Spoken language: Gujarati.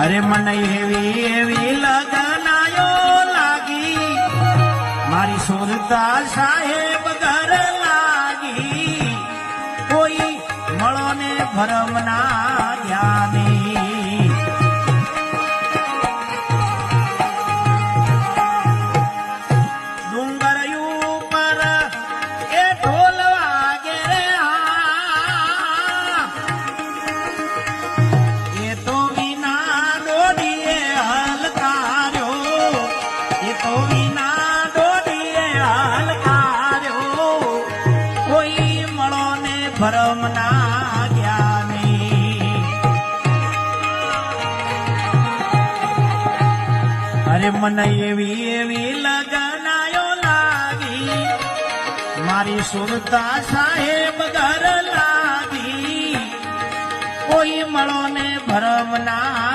અરે મને એવી એવી લગનાયો લાગી. મારી સુરતા સાહેબ ઘર લાગી. કોઈ મળો ને ભરમ ના ને ભરમ જ્ઞાની. અરે મને એવી એવી લગનાયો લાગી. મારી સુરતા સાહેબ ઘર લાગી. કોઈ મળો ને ભરમ ના